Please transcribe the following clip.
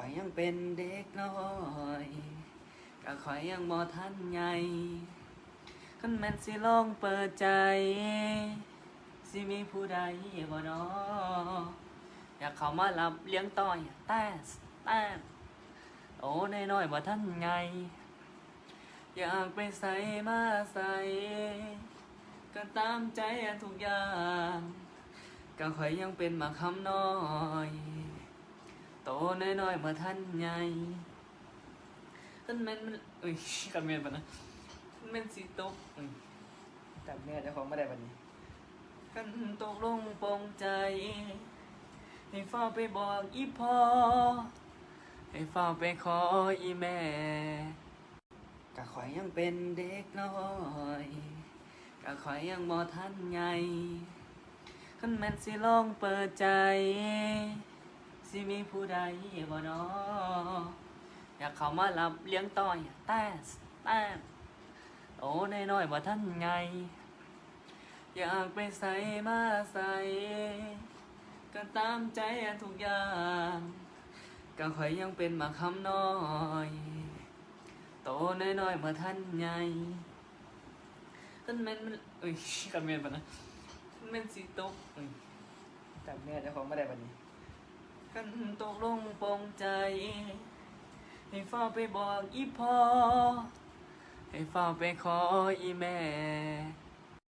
อยยังเป็นเด็กน้อยก็ข่อยยังบ่ทันใหญ่คันแม่นสิลองเปิดใจ สิมีผู้ใดบ่นออยากเข้ามารับเลี้ยงต่อยแต่แต่โอ้น้อยๆบ่ทันใหญ่อยากไปใส่มาใส่ก็ตามใจทุกอย่างก็ข่อยยังเป็นมาคำน้อย น้อยๆบ่ทันใหญ่คันแม่นมันอุ้ยคันแม่นปะนะคันแม่นสิตกอุ้ยจำแม่เจ้าของบ่ได้บัดนี้กันตกลงปรงใจ ให้เฝ้าไปบอกอีพ่อให้เฝ้าไปขออีแม่ก็ข่อยยังเป็นเด็กน้อยก็ข่อยยังบ่ทันใหญ่คันแม่นสิลองเปิดใจสิ มีผู้ใดบ่นออยากเข้ามารับเลี้ยงต่อยแต่แต่โอ้น้อยๆบ่ทันใหญ่อยากไปใส่มาใส่ก็ตามใจทุกอย่างก็ข่อยยังเป็นมาคำน้อย โตน้อยๆเมื่อท่านใหญ่คันแม่นมันอุ้ยคันแม่นปะนะคันแม่นสิตกอุ้ยจำแม่เจ้าของไม่ได้บัดนี้ กันตกลงปองใจ ให้เฝ้าไปบอกอีพ่อ ให้เฝ้าไปขออีแม่